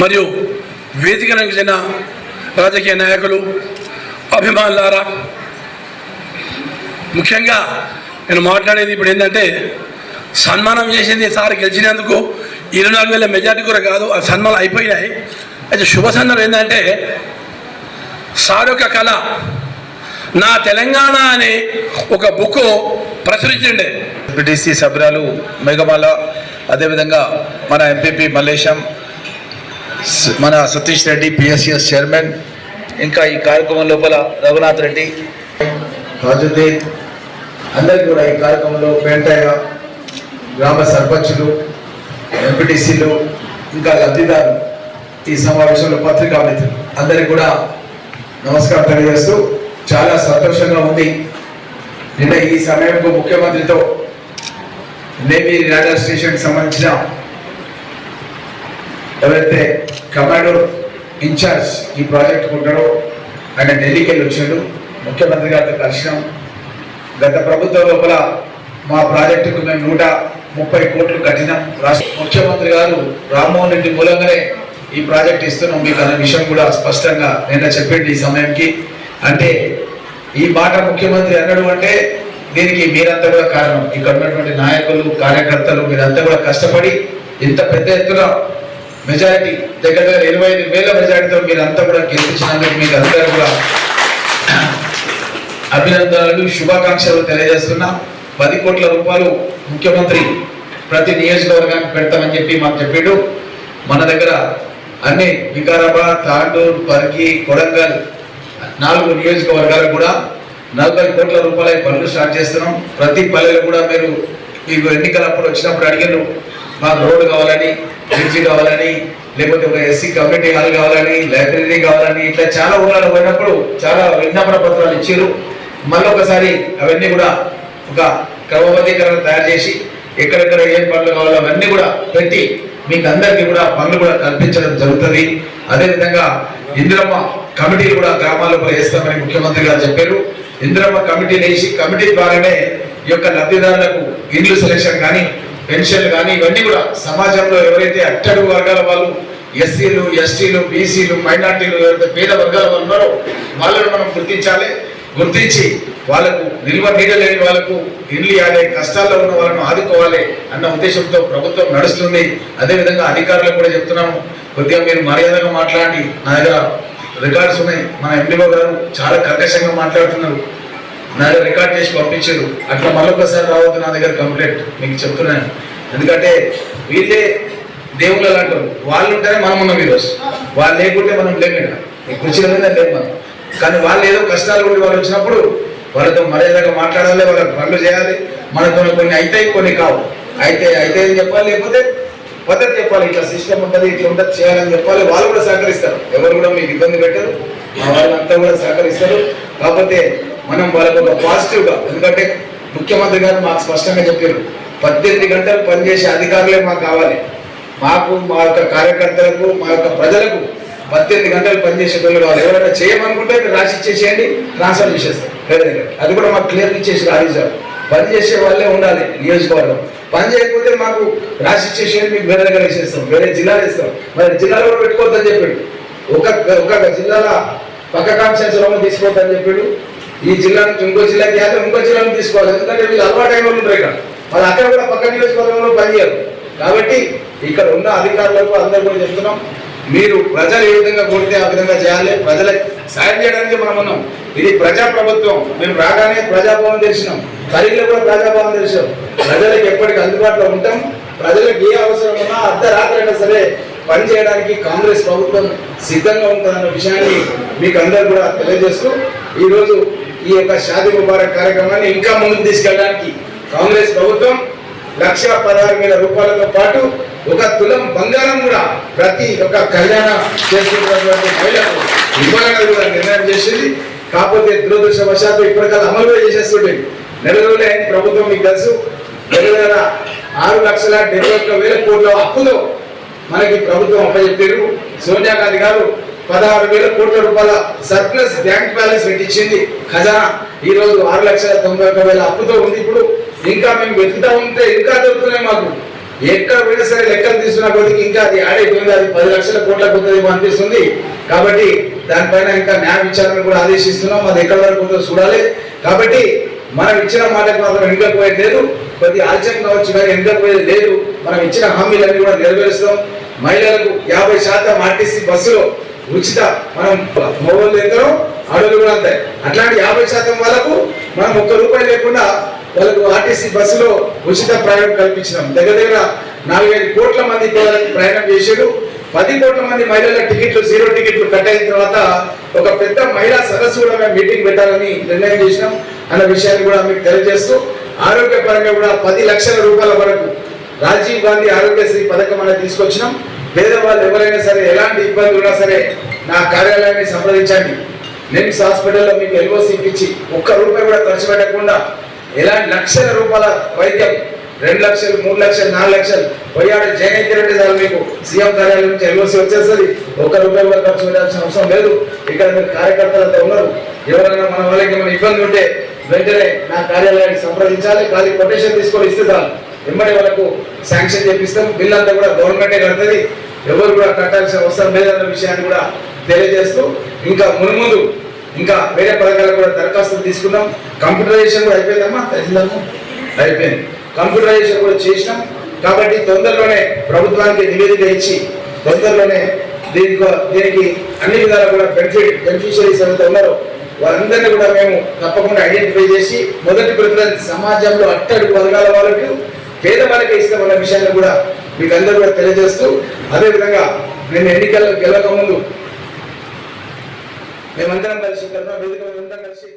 మరియు వేదిక చెందిన రాజకీయ నాయకులు అభిమానులారా ముఖ్యంగా నేను మాట్లాడేది ఇప్పుడు ఏంటంటే సన్మానం చేసింది సార్ గెలిచినందుకు ఇరవై నాలుగు వేల మెజార్టీ కూడా కాదు ఆ సన్మానాలు అయిపోయినాయి. అయితే శుభ సందర్భం ఏంటంటే సార్ యొక్క కళ నా తెలంగాణ అనే ఒక బుక్ ప్రచురించిండే. పిటిసి సభ్యురాలు మేఘమాల అదేవిధంగా మన ఎంపీపీ మల్లేశం మన సతీష్ రెడ్డి పిఎస్సిఎస్ చైర్మన్ ఇంకా ఈ కార్యక్రమం లోపల రఘునాథ్ రెడ్డి. రాజుద్దీన్ అందరికీ కూడా ఈ కార్యక్రమంలో పెంటయ్య గ్రామ సర్పంచులు ఎంపీటీసీలు ఇంకా లబ్ధిదారులు ఈ సమావేశంలో పత్రికా మిత్రులు. అందరికీ కూడా నమస్కారం తెలియజేస్తూ చాలా సంతోషంగా ఉంది. నిన్న ఈ సమయంలో ముఖ్యమంత్రితో నేవీ రాడార్ స్టేషన్కి సంబంధించిన ఎవరైతే కమాండర్ ఇన్ఛార్జ్ ఈ ప్రాజెక్ట్ ఉంటాడో ఆయన ఢిల్లీకి వెళ్ళి వచ్చాడు. ముఖ్యమంత్రి గారితో కలిసినాం. గత ప్రభుత్వం లోపల మా ప్రాజెక్టుకు మేము నూట ముప్పై కోట్లు కట్టినాం. రాష్ట్ర ముఖ్యమంత్రి గారు రామ్మోహన్ రెడ్డి మూలంగానే ఈ ప్రాజెక్ట్ ఇస్తున్నాం. మీకు అనే విషయం కూడా స్పష్టంగా నిన్న చెప్పండి ఈ సమయంకి. అంటే ఈ మాట ముఖ్యమంత్రి అన్నాడు అంటే దీనికి మీరంతా కూడా కారణం. ఇక్కడ ఉన్నటువంటి నాయకులు కార్యకర్తలు మీరంతా కూడా కష్టపడి ఇంత పెద్ద ఎత్తున మెజారిటీ దగ్గర దగ్గర ఇరవై ఐదు వేల మెజారిటీతో మీరంతా కూడా గెలిపించినందుకు మీకు అందరూ కూడా అభినందనలు శుభాకాంక్షలు తెలియజేస్తున్నా. పది కోట్ల రూపాయలు ముఖ్యమంత్రి ప్రతి నియోజకవర్గానికి పెడతామని చెప్పి మాకు చెప్పాడు. మన దగ్గర అన్ని వికారాబాద్ తాండూరు పర్కి కొడంగల్ నాలుగు నియోజకవర్గాలు కూడా నలభై కోట్ల రూపాయల పనులు స్టార్ట్ చేస్తున్నాం. ప్రతి పల్లెలు కూడా మీరు మీకు ఎన్నికలప్పుడు వచ్చినప్పుడు అడిగారు మాకు రోడ్డు కావాలని బ్రిడ్జి కావాలని లేకపోతే ఒక ఎస్సీ కమ్యూనిటీ హాల్ కావాలని లైబ్రరీ కావాలని ఇట్లా చాలా ఊళ్ళలో పోయినప్పుడు చాలా విజ్ఞాపన పత్రాలు ఇచ్చారు. మళ్ళీ ఒకసారి అవన్నీ కూడా ఒక క్రమబద్ధీకరణ తయారు చేసి ఎక్కడెక్కడ ఏం పనులు కావాలో అవన్నీ కూడా పెట్టి మీకు అందరికీ కూడా పనులు కూడా కల్పించడం జరుగుతుంది. అదేవిధంగా ఇందిరమ్మ కమిటీలు కూడా గ్రామాల్లో కూడా వేస్తామని ముఖ్యమంత్రి గారు చెప్పారు. ఇందిరమ్మ కమిటీలు వేసి కమిటీ ద్వారానే ఈ యొక్క లబ్ధిదారులకు ఇండ్లు సెలక్షన్ కానీ పెన్షన్లు కానీ ఇవన్నీ కూడా సమాజంలో ఎవరైతే అట్టడుగు వర్గాల వాళ్ళు ఎస్సీలు ఎస్టీలు బీసీలు మైనార్టీలు ఎవరైతే పేద వర్గాల వాళ్ళు ఉన్నారో వాళ్ళను మనం గుర్తించాలి. గుర్తించి వాళ్ళకు నిల్వ నీడలేని వాళ్ళకు ఇల్లు ఇవ్వాలి కష్టాల్లో ఉన్న వాళ్ళను ఆదుకోవాలి అన్న ఉద్దేశంతో ప్రభుత్వం నడుస్తుంది. అదేవిధంగా అధికారులకు కూడా చెప్తున్నాము కొద్దిగా మీరు మర్యాదగా మాట్లాడి నా దగ్గర రికార్డ్స్ ఉన్నాయి. మన ఎండిఓ గారు చాలా కర్కశంగా మాట్లాడుతున్నారు. నా దగ్గర రికార్డ్ చేసి పంపించారు. అట్లా మరొకసారి రావద్దు నా దగ్గర కంప్లైంట్ మీకు చెప్తున్నాను. ఎందుకంటే వీళ్ళే దేవుళ్ళు అంటారు వాళ్ళు. ఉంటేనే మనం ఉన్నాం ఈరోజు వాళ్ళు లేకుంటే మనం లేము ఈ కుర్చీల మీద మనం. కానీ వాళ్ళు ఏదో కష్టాలు ఉండి వాళ్ళు వచ్చినప్పుడు వాళ్ళతో మర్యాదగా మాట్లాడాలి వాళ్ళకి పనులు చేయాలి. మనతో కొన్ని అవుతాయి కొన్ని కావు. అయితే అయితే అని చెప్పాలి? లేకపోతే పద్ధతి చెప్పాలి. ఇట్లా సిస్టమ్ ఉంటుంది ఇట్లా ఉంటుంది చేయాలని చెప్పాలి. వాళ్ళు కూడా సహకరిస్తారు. ఎవరు కూడా మీకు ఇబ్బంది పెట్టరు. మా వాళ్ళంతా కూడా సహకరిస్తారు. కాకపోతే మనం వాళ్ళకు ఒక పాజిటివ్గా ఎందుకంటే ముఖ్యమంత్రి గారు మాకు స్పష్టంగా చెప్పారు పద్దెనిమిది గంటలు పనిచేసే అధికారులే మాకు కావాలి. మాకు మా యొక్క కార్యకర్తలకు మా యొక్క ప్రజలకు పద్దెనిమిది గంటలు పనిచేసే పిల్లలు కావాలి. ఎవరైనా చేయమనుకుంటే రాసి ఇచ్చేసేయండి ట్రాన్స్ఫర్ చేసేస్తాం. వేరే అది కూడా మాకు క్లియర్ ఇచ్చేసి ఆదేశాలు పని చేసే వాళ్ళే ఉండాలి నియోజకవర్గం. పని చేయకపోతే మాకు రాసి ఇచ్చేసేయండి మీకు వేరే దగ్గర వేసేస్తాం వేరే జిల్లాలు ఇస్తాం మరి జిల్లాలో కూడా పెట్టుకోవద్దని చెప్పాడు. ఒక ఒక జిల్లాల పక్క కాన్స్టిట్యూన్సీలో తీసుకోవద్దని చెప్పాడు. ఈ జిల్లా నుంచి ఇంకో జిల్లాకి యాత్ర ఇంకో జిల్లాను తీసుకోవాలి. ఎందుకంటే వీళ్ళు అలవాటైన వాళ్ళు ఉంటారు ఇక్కడ. వాళ్ళు అక్కడ కూడా పక్క నియోజకవర్గంలో పనిచేయరు. కాబట్టి ఇక్కడ ఉన్న అధికారులకు అందరూ కూడా చెప్తున్నాం మీరు ప్రజలు ఏ విధంగా కోరితే ఆ విధంగా చేయాలి. ప్రజలకు సాయం చేయడానికి మనం ఉన్నాం. ఇది ప్రజా ప్రభుత్వం మేము రాగానే ప్రజాభవన్ తెలిసినాం ఖరీదులో కూడా ప్రజాభవన్ తెలిసాం ప్రజలకు ఎప్పటికీ అందుబాటులో ఉంటాం. ప్రజలకు ఏ అవసరం ఉన్నా అర్ధరాత్రి అయినా సరే పని చేయడానికి కాంగ్రెస్ ప్రభుత్వం సిద్ధంగా ఉంటుందన్న విషయాన్ని మీకు అందరు కూడా తెలియజేస్తూ ఈరోజు ఈ యొక్క షాది ముబారక్ కార్యక్రమాన్ని ఇంకా ముందుకు తీసుకెళ్ళడానికి కాంగ్రెస్ ప్రభుత్వం లక్ష పదహారు వేల రూపాయలతో పాటు ఒక తులం బంగారం కూడా ప్రతి ఒక్క కళ్యాణ చేస్తున్నటువంటి మహిళకు ఇవ్వాలని కూడా నిర్ణయం చేసింది. కాకపోతే దురదృష్టవశాత్తు ఇప్పటికల్లా అమలు కూడా చేసేస్తుండే నెల రోజులే అయింది ప్రభుత్వం మీకు తెలుసు. నెల ఆరు లక్షల డెబ్బై ఒక్క వేల కోట్ల అప్పులో మనకి ప్రభుత్వం అప్పచెప్పారు. సోనియా గాంధీ గారు పదహారు వేల కోట్ల రూపాయల సర్ప్లస్ బ్యాంక్ బ్యాలెన్స్ పెట్టించింది ఖజానా. ఈ రోజు ఆరు లక్షల తొంభై ఒక్క వేల అప్పుతో ఉంది ఇప్పుడు. ఇంకా మేము వెతుకుతా ఉంటే ఇంకా దొరుకుతున్నాయి మాకు. ఎక్కడ పోయినా సరే లెక్కలు తీసుకున్న కొద్దికి ఇంకా అది యాడ్ అయిపోయింది. అది పది లక్షల కోట్ల పోతుందేమో అనిపిస్తుంది. కాబట్టి దానిపైన ఇంకా న్యాయ విచారణ కూడా ఆదేశిస్తున్నాం. అది ఎక్కడ వరకు ఉందో చూడాలి. కాబట్టి మనం ఇచ్చిన మాటకు మాత్రం వెనుకపోయేది లేదు. కొద్ది ఆలస్యం కావచ్చు కానీ వెనుకపోయేది లేదు. మనం ఇచ్చిన హామీలన్నీ కూడా నెరవేరుస్తాం. మహిళలకు యాభై శాతం ఆర్టీసీ బస్సులో ఉచిత మనం మొబైల్ ఎంతనో ఆడోళ్ళు కూడా అంతే. అట్లాంటి యాభై శాతం వాళ్ళకు మనం ఒక్క రూపాయి లేకుండా వాళ్ళకు ఆర్టీసీ బస్సులో ఉచిత ప్రయాణం కల్పించినాం. దగ్గర దగ్గర నాలుగైదు కోట్ల మంది పిల్లలకు ప్రయాణం చేసాడు పది కోట్ల మంది మహిళల టికెట్లు జీరో టికెట్లు కట్ అయిన తర్వాత ఒక పెద్ద మహిళా సదస్సు కూడా మేము మీటింగ్ పెట్టాలని నిర్ణయం చేసినాం అన్న విషయాన్ని కూడా మీకు తెలియజేస్తూ ఆరోగ్యపరంగా కూడా పది లక్షల రూపాయల వరకు రాజీవ్ గాంధీ ఆరోగ్యశ్రీ పథకం అనేది తీసుకొచ్చినాం. పేదవాళ్ళు ఎవరైనా సరే ఎలాంటి ఇబ్బంది ఉన్నా సరే నా కార్యాలయాన్ని సంప్రదించండి. నిమ్స్ హాస్పిటల్లో మీకు ఎల్ఓసి ఇప్పించి ఒక్క రూపాయి కూడా ఖర్చు పెట్టకుండా ఎలాంటి లక్షల రూపాయల వైద్యం రెండు లక్షలు మూడు లక్షలు నాలుగు లక్షలు పోయాడు జయనేతి రెడ్డి సార్ మీకు సీఎం కార్యాలయం నుంచి ఎల్ఓసి వచ్చేస్తుంది. ఒక్క రూపాయి కూడా ఖర్చు పెట్టాల్సిన అవసరం లేదు. ఇక్కడ మీరు కార్యకర్తలతో ఉన్నారు. ఎవరైనా మన వాళ్ళకి ఏమైనా ఇబ్బంది ఉంటే వెంటనే నా కార్యాలయాన్ని సంప్రదించాలి. ఖాళీ కొటేషన్ తీసుకొని ఇస్తే సార్ వెంబడి వాళ్ళకు శాంక్షన్ చేపిస్తాం. బిల్ అంతా కూడా గవర్నమెంటే కడుతుంది. ఎవరు కూడా కట్టాల్సిన అవసరం లేదన్న విషయాన్ని కూడా తెలియజేస్తూ ఇంకా మున్ముందు ఇంకా వేరే పథకాలకు కూడా దరఖాస్తులు తీసుకున్నాం కంప్యూటరైజేషన్ కూడా అయిపోయిందమ్మా తెలిసిందమ్మా అయిపోయింది. కంప్యూటరైజేషన్ కూడా చేసినాం. కాబట్టి తొందరలోనే ప్రభుత్వానికి నివేదిక ఇచ్చి తొందరలోనే దీనికి దీనికి అన్ని విధాలు కూడా బెనిఫిట్ బెనిఫిషరీస్ ఎవరైతే ఉన్నారో వారందరినీ కూడా మేము తప్పకుండా ఐడెంటిఫై చేసి మొదటి ప్రిఫరెన్స్ సమాజంలో అట్టడుగు వర్గాల వాళ్ళకు పేదవాళ్ళకి ఇస్తామన్న విషయాన్ని కూడా మీకందరూ కూడా తెలియజేస్తూ అదేవిధంగా నేను ఎన్నికల్లో గెలవక ముందు మేమందరం కలిసి వేదిక అందరం కలిసి